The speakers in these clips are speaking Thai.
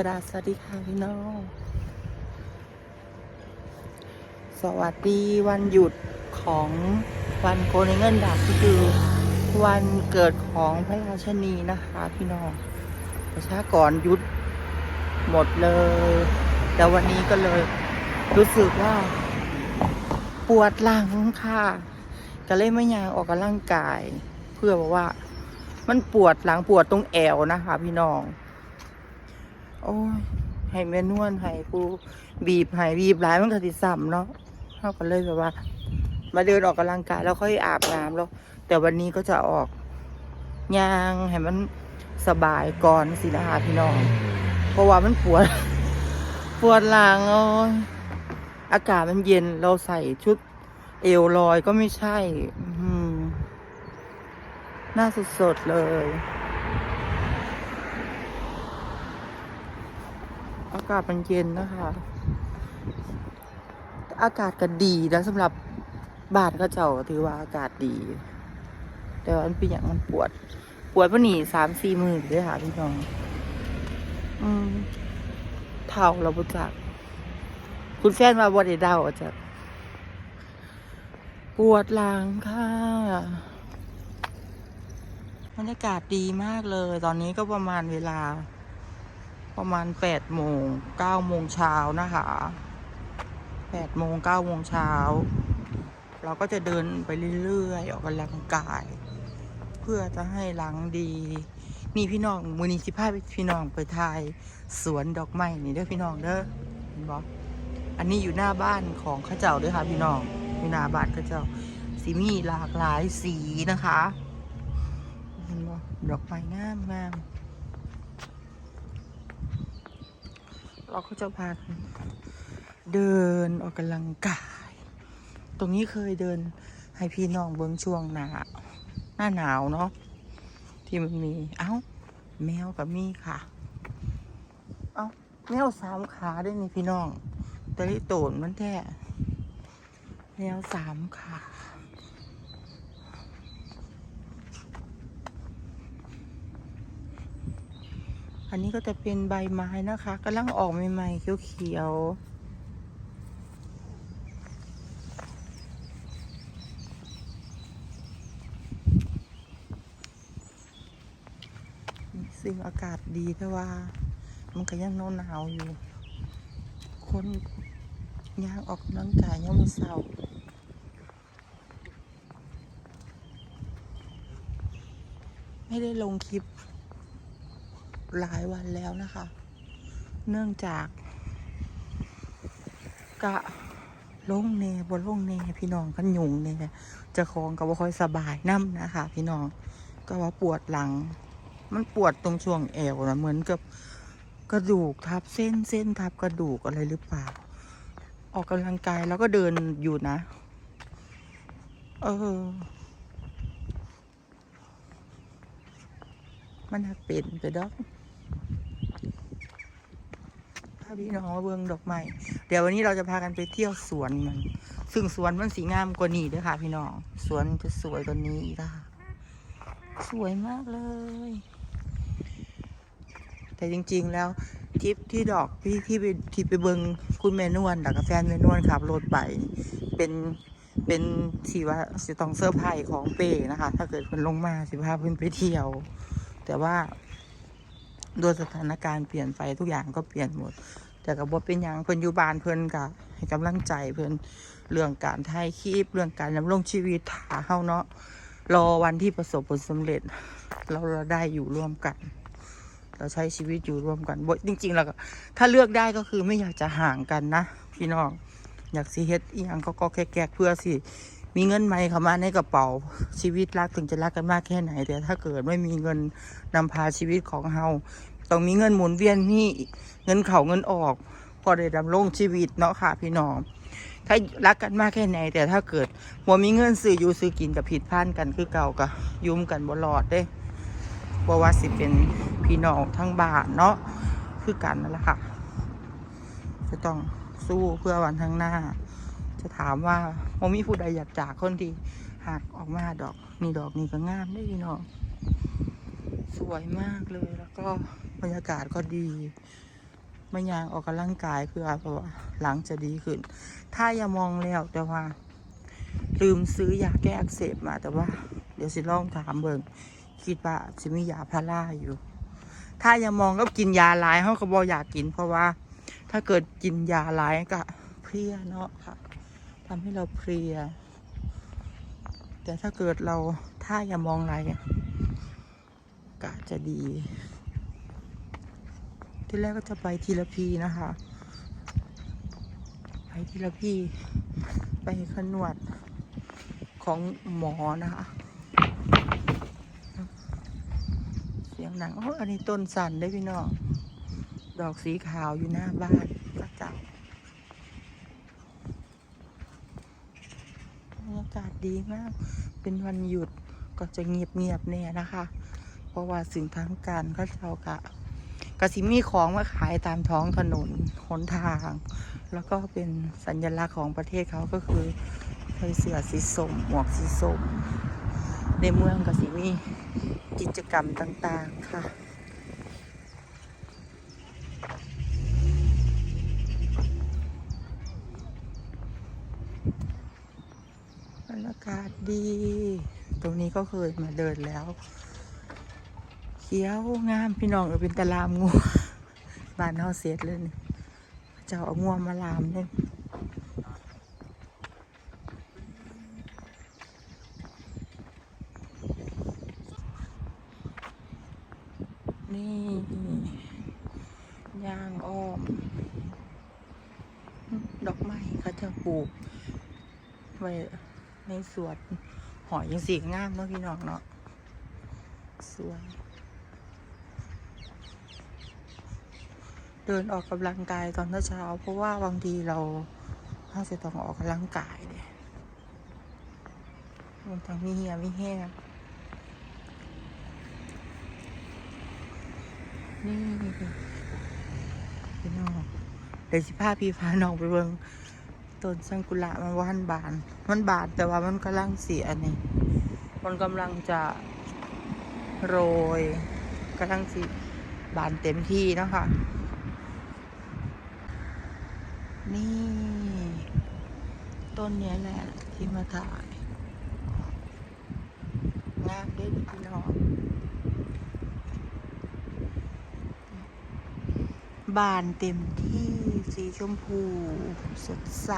กราสวัสดีค่ะพี่น้อง สวัสดีวันหยุดของวันโกนเงินดาบก็คือวันเกิดของพระราชนีนะคะพี่น้องประชากรหยุดหมดเลย แต่วันนี้ก็เลยรู้สึกว่า ปวดหลังค่ะก็เลยไม่ยางออกกำลังกาย เพื่อบอกว่า มันปวดหลังปวดตรงแอวนะคะ พี่น้อง โอ้ยให้แม่นวลให้กูบีบให้บีบหลายมันก็สิซ้ำเนาะเท่ากันเลยแบบว่า มาเดินออกกำลังกายแล้วค่อยอาบน้ำแล้วแต่วันนี้ก็จะออกย่างให้มันสบายก่อนสินะคะพี่น้อง เพราะว่ามันปวด ปวดหลังโอ้ยอากาศมันเย็นเราใส่ชุดเอวลอยก็ไม่ใช่หน่าสดๆเลย อากาศมันเย็นนะคะ อากาศก็ดีนะสำหรับบานก็เจ้าถือว่าอากาศดี แต่ว่ามันเป็นอย่างมันปวด ปวดปะหนีสามสี่หมื่นด้วยค่ะพี่น้อง อืมเท่าเราบุจัก คุณแฟนมาบไดเดาจากปวดหลังค่ะบรรยากาศดีมากเลย ตอนนี้ก็ประมาณเวลา ประมาณแปดโมงเก้าโมงเช้านะคะแปดโมงเก้าโมงเช้า เราก็จะเดินไปเรื่อยๆ ออกกำลังกาย เพื่อจะให้หลังดี นี่พี่น้องมือนี้สิพาพี่น้องไปถ่ายสวนดอกไม้นี่เด้อพี่น้องเด้อเห็นบ่อันนี้อยู่หน้าบ้านของข้าเจ้าด้วยค่ะ พี่น้องอยู่หน้าบ้านข้าเจ้าสีมีหลากหลายสีนะคะเห็นบ่ดอกไม้งามงาม เราก็จะพาเดินออกกำลังกาย ตรงนี้เคยเดินให้พี่น้องเบิ้งช่วงหนาหน้าหนาวเนาะที่มันมี เอ้า แมวกับมีค่ะ เอ้า แมวสามขาได้วยนี่พี่น้องแต่ลิโตนมันแท้แมวสามขา นนี้ก็จะเป็นใบไม้นะคะกำลังออกใหม่ๆเขียวๆซึ่งอากาศดีแต่ว่า มันก็ยังหนาวอยู่ คนย่างออกกำลังกายยังมือเศร้าไม่ได้ลงคลิป หลายวันแล้วนะคะ เนื่องจากกะลงเนบนลงเนพี่น้องกันยุงเนเจะคองกับว่าค่อยสบายน้ำนะคะ พี่น้องก็ว่าปวดหลัง มันปวดตรงช่วงเอวนะเหมือนกับกระดูกทับเส้นเส้นทับกระดูกอะไรหรือเปล่า ออกกำลังกายแล้วก็เดินอยู่นะ เออ มันเป็นไปดอกาพี่น้องมาเบิ่งดอกไม้เดี๋ยววันนี้เราจะพากันไปเที่ยวสวนมันซึ่งสวนมันสีงามกว่านี้ด้วยค่ะ พี่น้องสวนจะสวยกว่านี้อีกค่ะ สวยมากเลย แต่จริง ๆแล้วทริปที่ดอกที่ที่ไปที่ไปเบิงคุณแม่นวลกับแฟนแม่นวลขับรถไปเป็นเป็นสีว่าสิต้องเซอร์ไพรส์ของเป้นะคะ ถ้าเกิดคนลงมาสิพาเพิ่นไปเที่ยว แต่ว่า โดยสถานการณ์เปลี่ยนไปทุกอย่างก็เปลี่ยนหมด แต่กับบทเป็นอย่างเพิ่อนอยู่บ้านเพิ่อนกับให้กำลังใจเพิ่อนเรื่องการถ่ายคลิปเรื่องการดำรงชีวิตถาเฮาเนาะรอวันที่ประสบผลสำเร็จ เราเราได้อยู่ร่วมกัน เราใช้ชีวิตอยู่ร่วมกันบจริงๆแล้วก็ถ้าเลือกได้ก็คือไม่อยากจะห่างกันนะ พี่น้องอยากสิเฮ็ดอีหยังก็ก็แค่เพื่อสิ มีเงินไหมเข้ามาในกระเป๋าชีวิตรักถึงจะรักกันมากแค่ไหน แต่ถ้าเกิดไม่มีเงินนำพาชีวิตของเฮาต้องมีเงินหมุนเวียนนี่เงินเข้าเงินออกพอได้ดำรงชีวิตเนาะค่ะพี่น้องถ้ารักกันมากแค่ไหน แต่ถ้าเกิดบ่มีเงินซื้ออยู่ซื้อกินกับผิดพลาดกันคือเก่าก็ยุ่มกันบ่รอดเด้บ่ว่าสิเป็นพี่น้องทั้งบ้านเนาะคือกันนั่นแหละค่ะจะต้องสู้เพื่อวันข้างหน้า จะถามว่าโมมีผู้ใดอยากจากคนที่หักออกมาดอกนี่ดอกนี่ก็งามได้พี่น้องสวยมากเลยแล้วก็บรรยากาศก็ดีมายางออกกำลังกายเพื่อเพราะว่าหลังจะดีขึ้น ถ้าอย่ามองแล้วแต่ว่า ลืมซื้อยาแก้อักเสบมาแต่ว่า เดี๋ยวสิลองถามเบิงคิดว่าจะมียาพาราอยู่ ถ้าอย่ามองก็กินยาหลายเขาก็บอกอยากกิน เพราะว่า ถ้าเกิดกินยาหลายก็เพลียเนาะค่ะ ทำให้เราเพลีย แต่ถ้าเกิดเราถ้าอย่ามองอะไรก็จะดี ที่แรกก็จะไปทีละพีนะคะ ไปทีละพีไปขนวดของหมอนะคะ เสียงหนังโอ้อันนี้ต้นสันได้พี่น้อง ดอกสีขาวอยู่หน้าบ้านก็จับบรรยากาศ ดีมาก เป็นวันหยุดก็จะเงียบเงียบแน่นะคะ เพราะว่าสิ่งทางการก็เจ้ากะกสิมีของมาขายตามท้องถนนหนทาง แล้วก็เป็นสัญลักษณ์ของประเทศเขาก็คือใส่เสื้อสีส้มหมวกสีส้มในเมืองกสิมีกิจกรรมต่าง ๆ ค่ะ บรรยากาศ ดี ตรงนี้ก็เคยมาเดินแล้ว เขียวงามพี่น้องเออเป็นตะลามงัวบ้านเฮาเสียดเลยเจ้าเอางัวมาลามเนี่ยนี่ยางอ้อม ดอกไม้เขาจะปลูกไว้ ในสวนหอยยังสีงามเนาะพี่น้องเนาะสวย เดินออกกำลังกายตอนเช้า เพราะว่าบางทีเราถ้าจะต้องออกกำลังกายเนี่ยมันทั้งมีเหี่ยมีแห้งนี่พี่น้องเดี๋ยวสิพาพี่พาน้องไปเบิ่ง ต้นสังกุระมันว่านบาน มันบานแต่ว่ามันกำลังเสียนี่มันกำลังจะโรยกำลังสิบานเต็มที่นะคะนี่ ต้นนี้แหละที่มาถ่ายงามเด้อพี่น้องบานเต็มที่ สีชมพู สดใส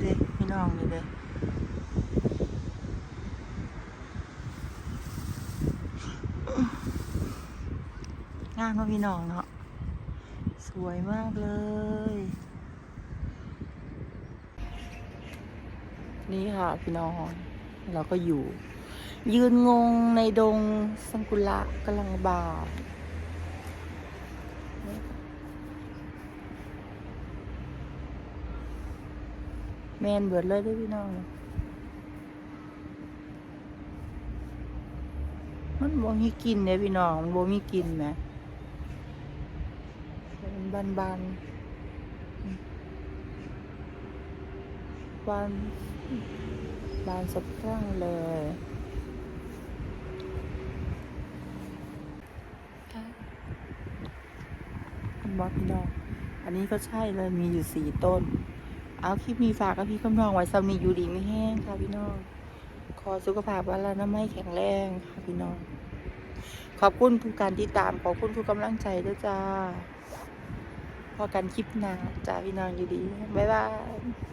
เด็กพี่น้องเลยเด็กงามเนาพี่น้องเนาะ สวยมากเลย นี่ค่ะพี่น้อง เราก็อยู่ยืนงงในดงสังกุระกำลังบา แมนเบิดเลยด้วยพี่น้อง มันบ่มีกลินเนี่ยพี่น้อง มันบ่มีกลินไหมเป็นบานบานๆบานบานสะพรั่งเลยคุณบอสพี่น้อง อันนี้ก็ใช่เลยมีอยู่สี่ต้น เอาคลิปมีฝากกับพี่คำนองไว้สำนีอยู่ดีไม่แห้งค่ะพี่น้อง ขอสุขภาพวันละน้ำไม่แข็งแรงค่ะพี่น้อง ขอบคุณทุกการติดตาม ขอบคุณทุกกำลังใจด้วยจ้า พอกันคลิปหน้าจ้าพี่น้องอยู่ดี บ๊ายบาย